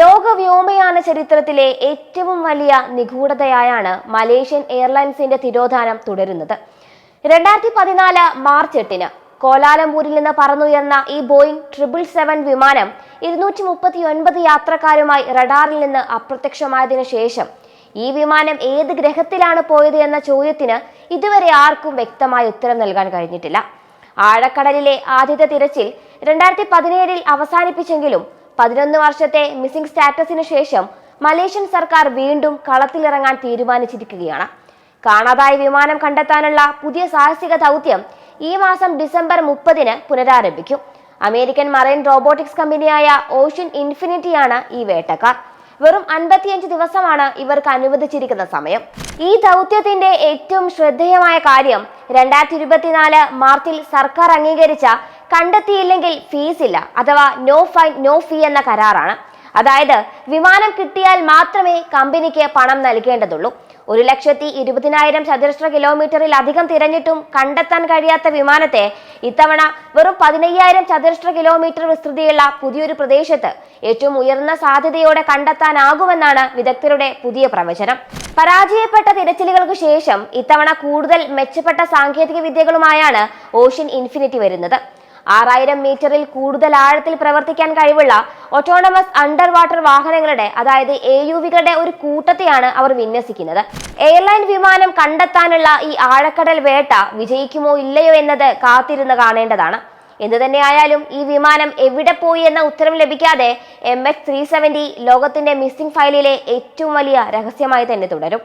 ലോക വ്യോമയാന ചരിത്രത്തിലെ ഏറ്റവും വലിയ നിഗൂഢതയായാണ് മലേഷ്യൻ എയർലൈൻസിന്റെ തിരോധാനം തുടരുന്നത്. രണ്ടായിരത്തി പതിനാല് മാർച്ച് എട്ടിന് കോലാലംപൂരിൽ നിന്ന് പറന്നുയർന്ന ഈ ബോയിങ് ട്രിപ്പിൾ സെവൻ വിമാനം ഇരുന്നൂറ്റി മുപ്പത്തി ഒൻപത് യാത്രക്കാരുമായി റഡാറിൽ നിന്ന് അപ്രത്യക്ഷമായതിനു ശേഷം ഈ വിമാനം ഏത് ഗ്രഹത്തിലാണ് പോയത് എന്ന ചോദ്യത്തിന് ഇതുവരെ ആർക്കും വ്യക്തമായ ഉത്തരം നൽകാൻ കഴിഞ്ഞിട്ടില്ല. ആഴക്കടലിലെ ആദ്യത്തെ തിരച്ചിൽ രണ്ടായിരത്തി പതിനേഴിൽ അവസാനിപ്പിച്ചെങ്കിലും പതിനൊന്ന് വർഷത്തെ മിസ്സിംഗ് സ്റ്റാറ്റസിന് ശേഷം മലേഷ്യൻ സർക്കാർ വീണ്ടും കളത്തിലിറങ്ങാൻ തീരുമാനിച്ചിരിക്കുകയാണ്. കാണാതായ വിമാനം കണ്ടെത്താനുള്ള പുതിയ സാഹസിക ദൗത്യം ഈ മാസം ഡിസംബർ മുപ്പതിന് പുനരാരംഭിക്കും. അമേരിക്കൻ മറൈൻ റോബോട്ടിക്സ് കമ്പനിയായ ഓഷ്യൻ ഇൻഫിനിറ്റിയാണ് ഈ വേട്ടക്കാർ. വെറും അൻപത്തിയഞ്ച് ദിവസമാണ് ഇവർക്ക് അനുവദിച്ചിരിക്കുന്ന സമയം. ഈ ദൗത്യത്തിന്റെ ഏറ്റവും ശ്രദ്ധേയമായ കാര്യം രണ്ടായിരത്തി ഇരുപത്തിനാല് മാർച്ചിൽ സർക്കാർ അംഗീകരിച്ച കണ്ടെത്തിയില്ലെങ്കിൽ ഫീസ് ഇല്ല അഥവാ നോ ഫൈൻ നോ ഫീ എന്ന കരാറാണ്. അതായത് വിമാനം കിട്ടിയാൽ മാത്രമേ കമ്പനിക്ക് പണം നൽകേണ്ടതുള്ളൂ. ഒരു ലക്ഷത്തി ഇരുപതിനായിരം ചതുരശ്ര കിലോമീറ്ററിൽ അധികം തിരഞ്ഞിട്ടും കണ്ടെത്താൻ കഴിയാത്ത വിമാനത്തെ ഇത്തവണ വെറും പതിനയ്യായിരം ചതുരശ്ര കിലോമീറ്റർ വിസ്തൃതിയുള്ള പുതിയൊരു പ്രദേശത്ത് ഏറ്റവും ഉയർന്ന സാധ്യതയോടെ കണ്ടെത്താനാകുമെന്നാണ് വിദഗ്ധരുടെ പുതിയ പ്രവചനം. പരാജയപ്പെട്ട തിരച്ചിലുകൾക്ക് ശേഷം ഇത്തവണ കൂടുതൽ മെച്ചപ്പെട്ട സാങ്കേതിക വിദ്യകളുമായാണ് ഓഷ്യൻ ഇൻഫിനിറ്റി വരുന്നത്. ആറായിരം മീറ്ററിൽ കൂടുതൽ ആഴത്തിൽ പ്രവർത്തിക്കാൻ കഴിവുള്ള ഒട്ടോണമസ് അണ്ടർ വാട്ടർ വാഹനങ്ങളുടെ അതായത് എ യു വികളുടെ ഒരു കൂട്ടത്തെയാണ് അവർ വിന്യസിക്കുന്നത്. എയർലൈൻ വിമാനം കണ്ടെത്താനുള്ള ഈ ആഴക്കടൽ വേട്ട വിജയിക്കുമോ ഇല്ലയോ എന്നത് കാത്തിരുന്ന് കാണേണ്ടതാണ്. എന്തു തന്നെയായാലും ഈ വിമാനം എവിടെ പോയി എന്ന ഉത്തരം ലഭിക്കാതെ എം എക്സ് ത്രീ സെവന്റി ലോകത്തിന്റെ മിസ്സിംഗ് ഫയലിലെ ഏറ്റവും വലിയ രഹസ്യമായി തന്നെ തുടരും.